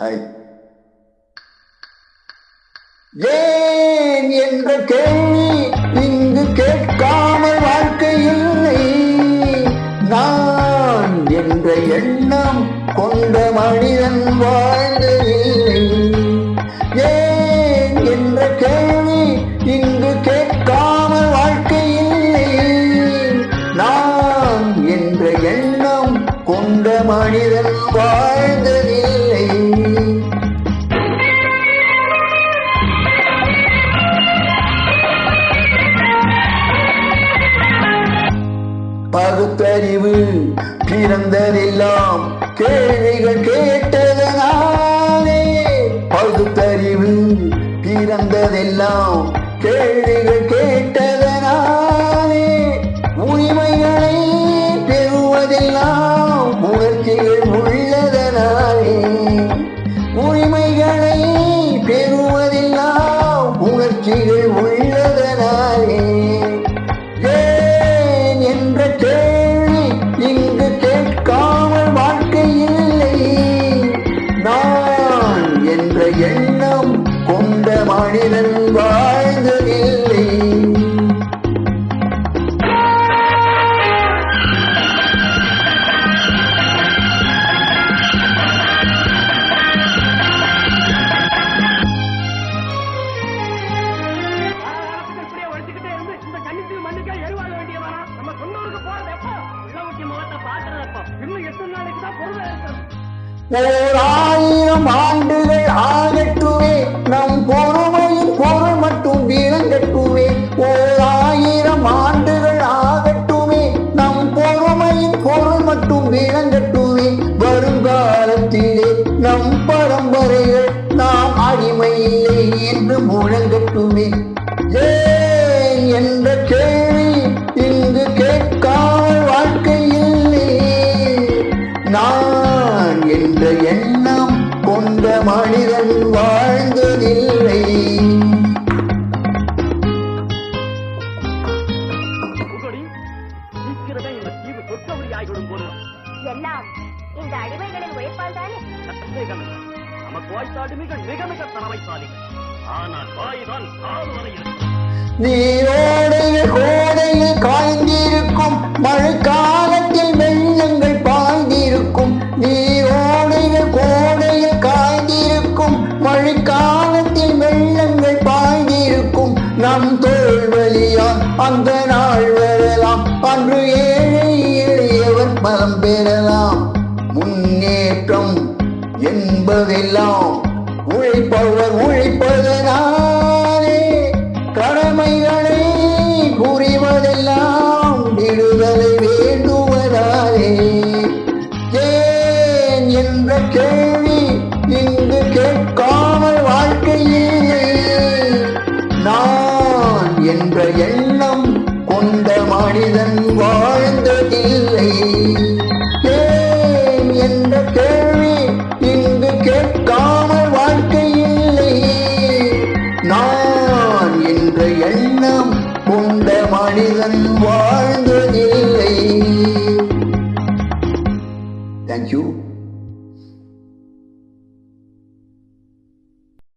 Hi. ஏன் என்ற கேள்வி இங்கு கேட்காமல் வாழ்க்கை இல்லை. நான் என்ற எண்ணம் கொண்ட மனிதன் வாழ்ந்ததில்லை ஏன் என்ற கேள்வி இங்கு கேட்காமல் வாழ்க்கை இல்லை. நான் என்ற எண்ணம் கொண்ட மனிதன் வாழ் அறிவு பிறந்ததெல்லாம் கேள்விகள் கேட்டதனாலே. பகுத்தறிவு பிறந்ததெல்லாம் கேள்விகள் கேட்டதனாலே. உரிமைகளை பெறுவதெல்லாம் உணர்ச்சிகள் உள்ளதனாலே. உரிமைகளை பெறுவதெல்லாம் உணர்ச்சிகள் பொருளா இருக்கிறது ஓர் ஆயிரம் ஆண்டுகள் பரம்பரைகள் நாம் அடிமை இல்லை என்று முழங்கட்டுமே. ஏன் என்ற கேள்வி இங்கு கேட்காமல் வாழ்க்கை இல்லை நான் என்ற எண்ணம் கொண்ட மனிதன் வாழ்ந்ததில்லை. எல்லாம் இந்த அடிமைகளின் உழைப்பால் தானே? சந்தேகம் மிக மிக தரவைசாலிகள் ஆனால் வாய்தான் கால் வரை இருக்கு நீரோடையில் கோடையில் காய்ந்திருக்கும் மழை காலத்தில் வெள்ளங்கள் பாய்ந்திருக்கும். நீரோடையில் கோடையில் காய்ந்திருக்கும் மழை காலத்தில் வெள்ளங்கள் பாய்ந்திருக்கும். நம் தோல் வழியால் அந்த நாள் வரலாம். அன்று ஏழை எளியவர் பலம் பெறலாம். முன்னேற்றம் என்பதெல்லாம் உழைப்பவர் உழைப்பதனாலே கடமைகளை புரிவதெல்லாம் விடுதலை வேண்டுவதாலே. ஏன் என்ற கேள்வி மனிதன் வாழ்ந்ததில்லை தேங்க்யூ